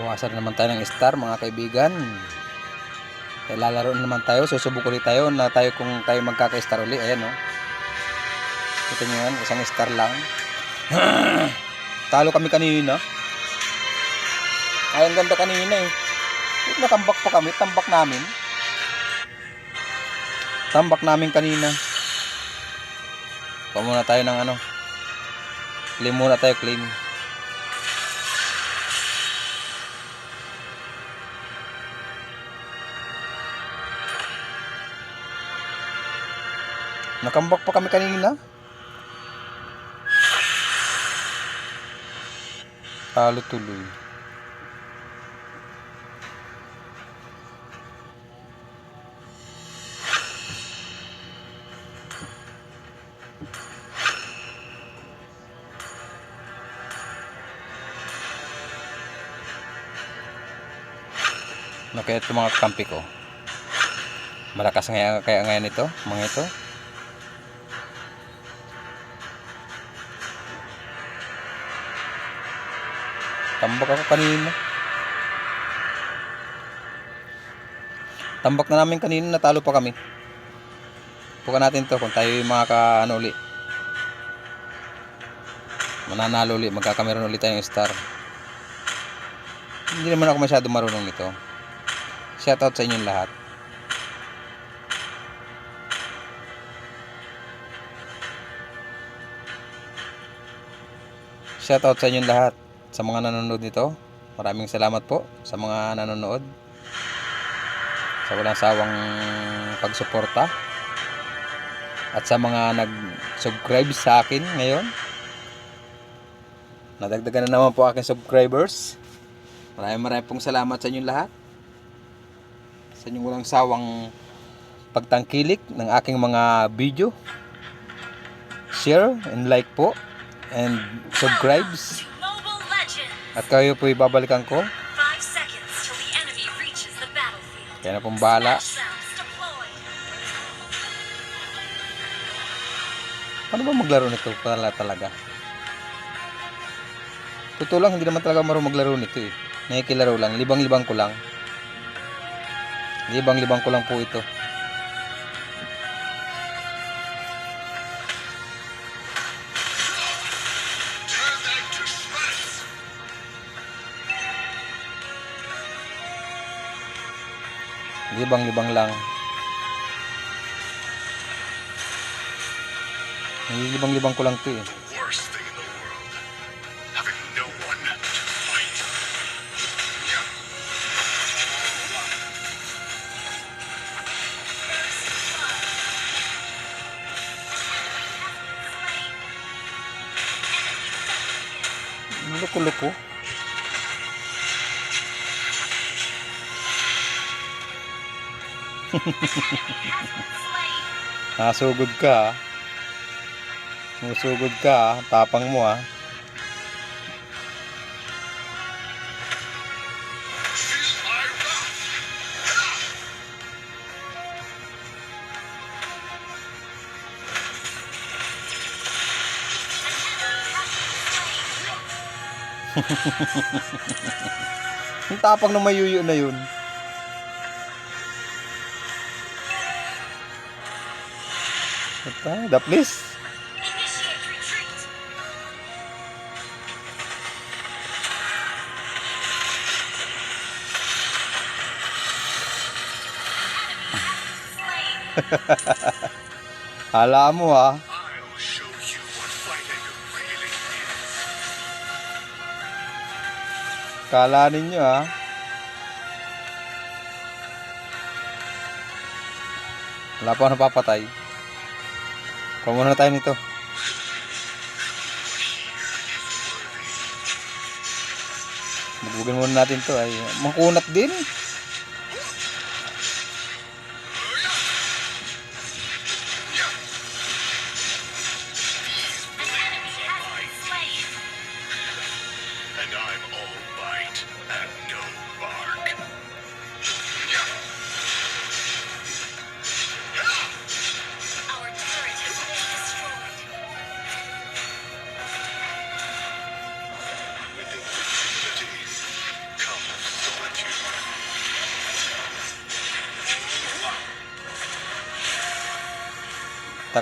Bawasan naman tayo ng star mga kaibigan. Kaya lalaro na naman tayo. Susubok ulit tayo na tayo kung tayo magkaka-star ulit. Ayan o. Ito nyo yan. Isang star lang. Talo kami kanina. Ay, ang ganda kanina eh. Nakambak pa kami. Tambak namin. Tambak namin kanina. Kuha muna tayo ng ano. Claim muna tayo, claim. Nakambak pa kami kanina. Talo tuloy. No, kaya ito mga kampi ko. Malakas nga kaya ngayon ito, mga ito. Tambak ako kanina. Tambak na namin kanina, natalo pa kami. Pukan natin to kung tayo yung mga ka, ano uli. Mananalo uli, magkakameron ulit tayong star. Hindi naman ako masyado marunong nito. Shoutout sa inyong lahat. Shoutout sa inyong lahat sa mga nanonood nito. Maraming salamat po sa mga nanonood. Sa walang sawang pagsuporta. At sa mga nag-subscribe sa akin ngayon. Nadagdagan na naman po aking subscribers. Maraming maraming pong salamat sa inyong lahat. Sa inyong walang sawang pagtangkilik ng aking mga video. Share and like po. And subscribes. At kayo po ibabalikan ko. Kaya na pong bahala. Paano ba maglaro nito pala talaga? Totoo lang, hindi naman talaga marunong maglaro nito eh. Nakikilaro lang, libang-libang ko lang. Libang-libang ko lang po ito. Libang-libang lang. Libang-libang ko lang to eh. worst Nasugod ka ah. Musugod ka ah. Tapang mo ah. Yung tapang ng mayuyo na yun. Ito, the please. Initiate retreat. Hala mo ah. Is. Kala ninyo ah. Wala pa napapatay. Kuha muna tayo nito. Bubugin muna natin to ay makunat din.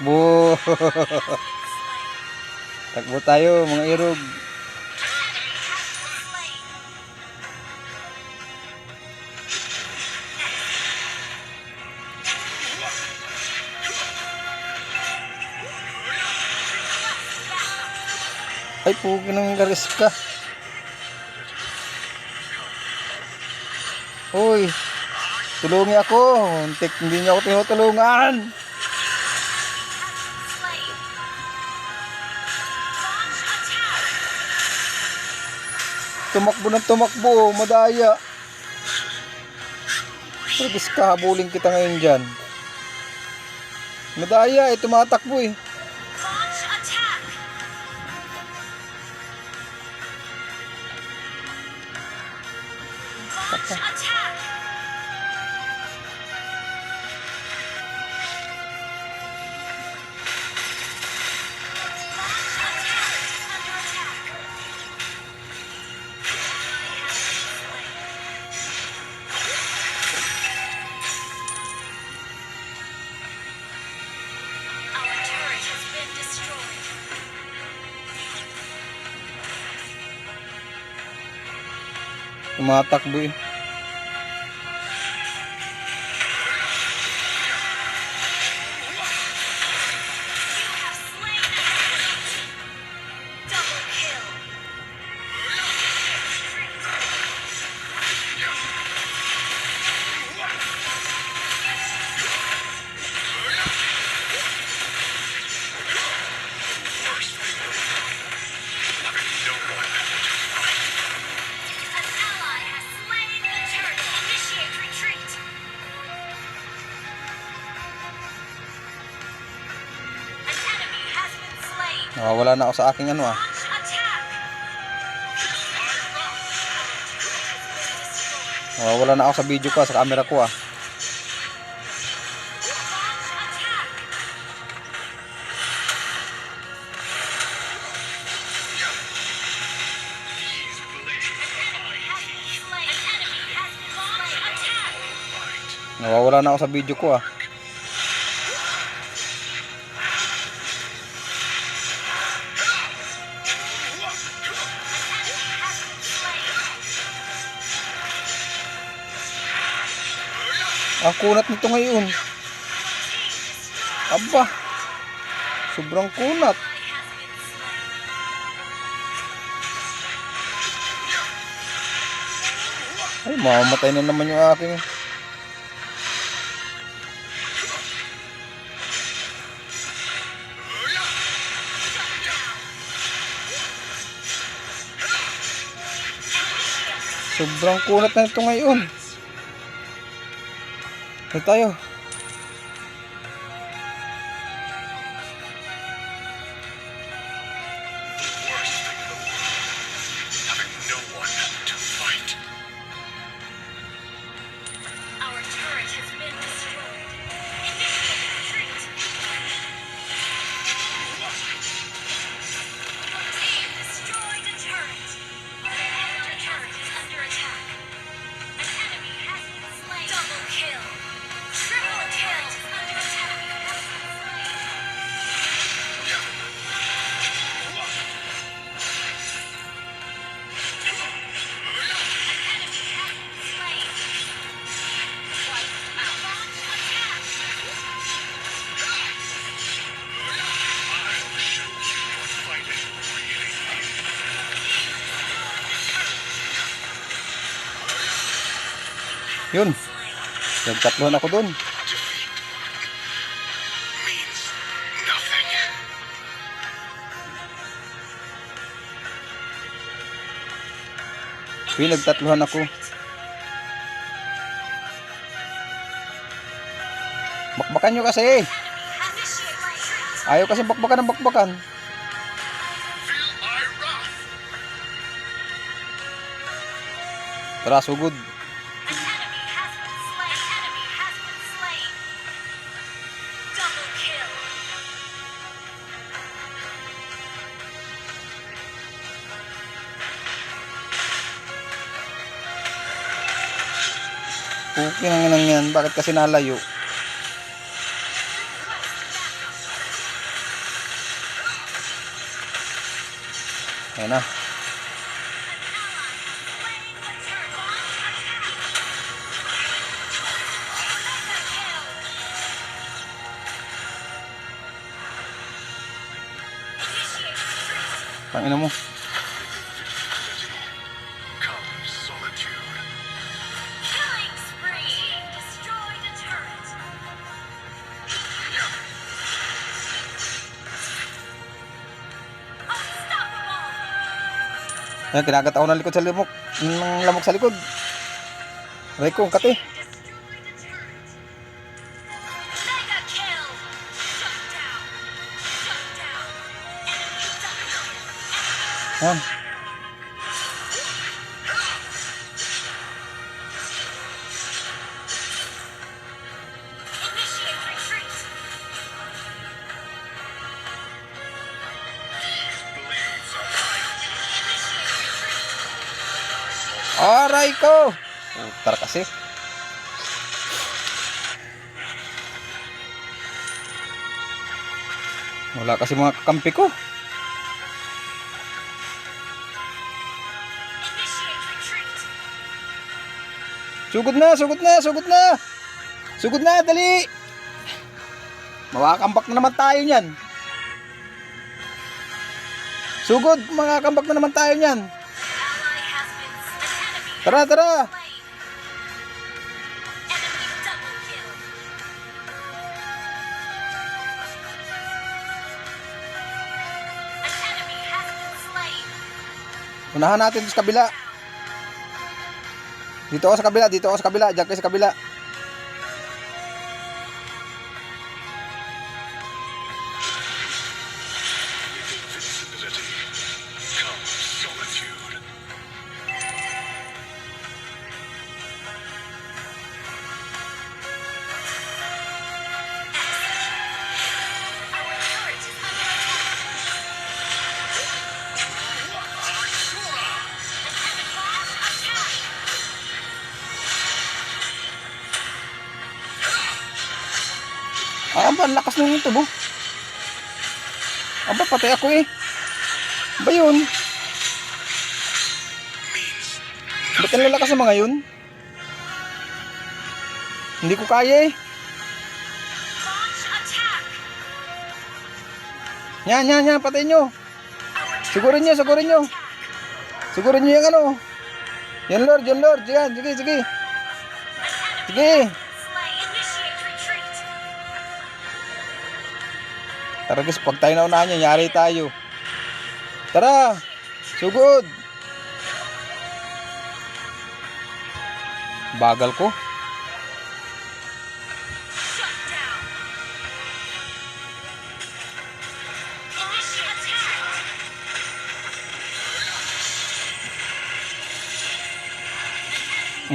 Takbo. Takbo tayo mga irog. Ay, pugi ng garis ka. Uy, tulungi ako. Tek, hindi niya ako tinutulungan. Tumakbo ng tumakbo, madaya. Tragis ka, habulin kita ngayon dyan. Madaya, eh, tumatakbo eh. Launch attack! Tumatakbo eh. Nawawala na ako sa aking ano ah. Attack. Nawawala na ako sa video ko ah, sa camera ko ah. Nawawala na ako sa video ko ah. Ang kunat nito ngayon. Aba. Sobrang kunat. Ay, mamamatay na naman yung aking. Sobrang kunat na ito ngayon. Ito tayo. Yun. Nagtatlohan ako means nothing. Pinagtatlohan ako. Bakbakan nyo kasi. Retreat. Ayaw kasi bakbakan ng bakbakan. Tara, sugod. An Puking nang yan. Bakit kasi nalayo? Ayan na. Tangina mo. Ayan, kinagat ako ng likod sa lamok. Ng lamok sa likod. Aray ko, ang kati. Putar kasi. Wala kasi mga kakampi ko. Sugod na, sugod na, sugod na. Sugod na, dali. Makakambak na naman tayo niyan. Sugod, makakambak na naman tayo niyan. Tara, tara. Unahan natin sa kabila. Dito ako sa kabila, dito ako sa kabila, diyan kayo sa kabila. Aba, patay ako eh. Ba yun? Ba't ang lalakas ng mga yun? Hindi ko kaya eh. Yan, yan, yan, patay nyo. Sigurin nyo, sigurin nyo. Sigurin nyo yung ano. Yan Lord, yan Lord. Yan, sige, sige. Sige. Tara guys, pag tayo naunahan niya, yari tayo. Tara, sugod. Bagal ko.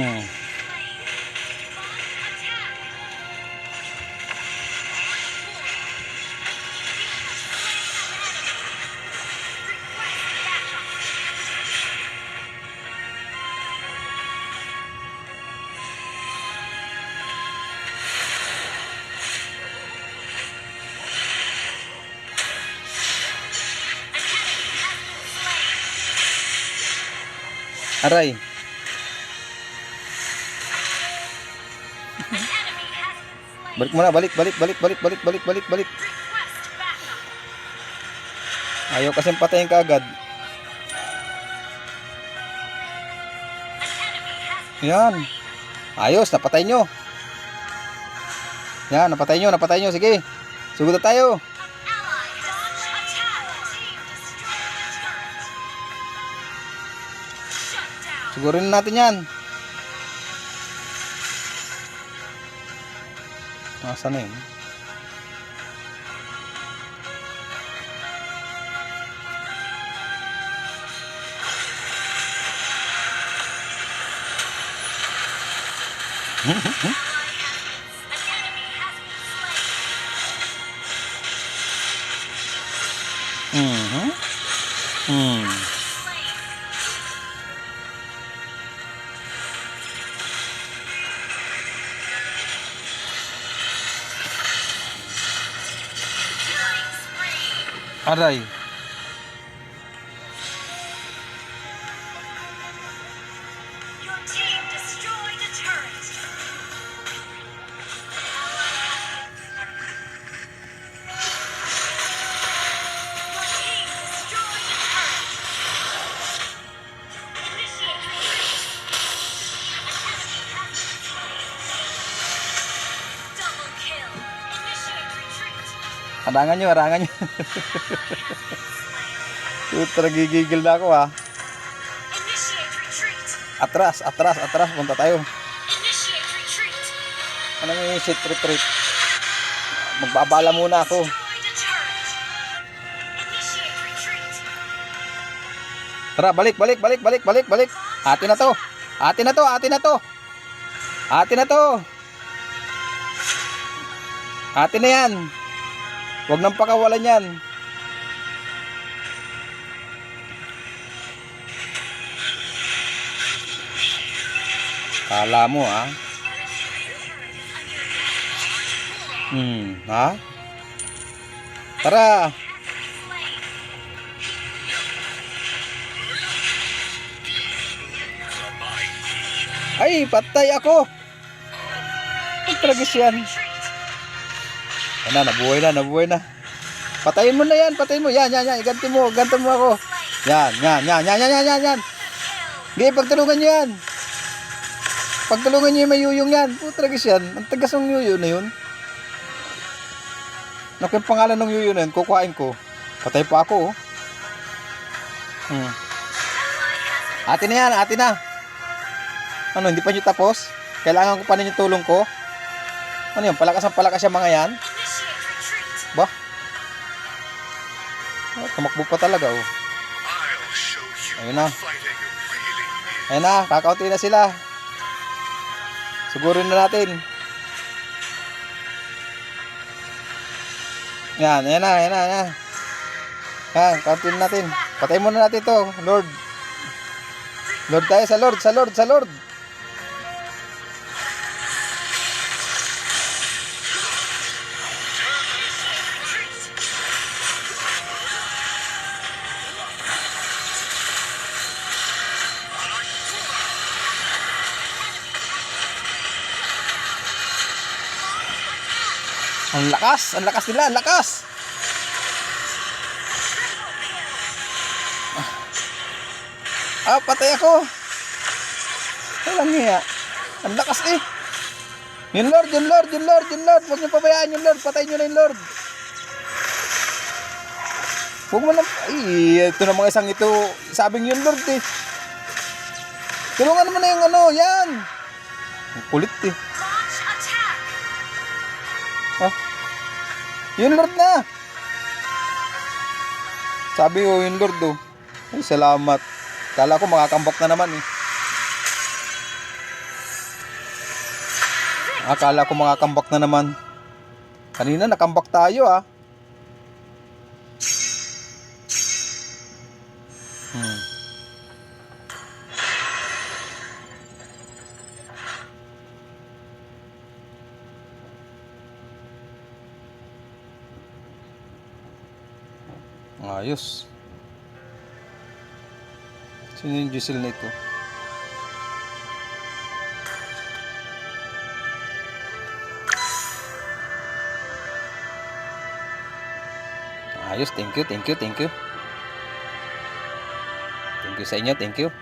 Shut Aray. Balik muna, balik, balik, balik, balik, balik, balik, balik, balik. Ayaw kasing patayin ka agad. Yan. Ayos, napatay nyo. Yan, napatay nyo, napatay nyo. Sige, sugod na tayo. Sigurin na natin yan. Nasaan na yun? Ally has अढ़ाई Harangan nyo, harangan nyo. Puta, nagigigil na ako. Initiate retreat. Atras, atras, atras. Punta tayo. Initiate. Ano shit retreat? Magbabala muna ako. Initiate. Tara, balik, balik, balik, balik, balik, balik. Atin na to. Atin na to, atin na to. Atin na to. Atin na yan. Huwag nang pakawalan yan. Kala mo ha? Hmm, ha? Tara. Ay, patay ako. Ang tragis yan. Yan na, nabuhay na, nabuhay na. Patayin mo na yan, patayin mo. Yan, yan, yan. Iganti mo, ganti mo ako. Yan, yan, yan, yan, yan, yan, yan, yan. Sige, pagtulungan nyo yan. Pagtulungan nyo yung may yuyong yan. Putragis yan. Ang tagas ng yuyo na yun. Naku, yung pangalan ng yuyo na yun, kukuhain ko. Patay pa ako, oh. Hmm. Atin na yan, atin na. Ano, hindi pa nyo tapos? Kailangan ko pa ninyo tulong ko? Ano yun, palakas ang palakas yung mga yan? Tumakbo pa talaga, oh. Ayun na. Ayun na, kakaunti na sila. Sigurin na natin. Yan, ayan na, ayan na, ayan na. Yan, kaunti na natin. Patay muna natin to, Lord. Lord tayo sa Lord, sa Lord, sa Lord. Lakas, ang lakas nila, ang lakas. Ah, patay ako. Walang hiya. Ang lakas eh. Yung Lord, yung Lord, yung Lord, yung Lord. Huwag niyo pabayaan yung Lord. Patayin niyo na yung Lord. Huwag mo lang. Ay, ito na mga isang ito. Sabing yung Lord eh. Tulungan mo na yung ano, yan. Kulit eh. Yung Lord na. Sabi ko, yung Lord oh. Ay, salamat. Kala ko makakambak na naman eh. Akala ko makakambak na naman. Kanina nakambak tayo ah. Ayos. Sino yung Giselle na ito? Ayos, thank you, thank you, thank you. Thank you sa inyo, thank you.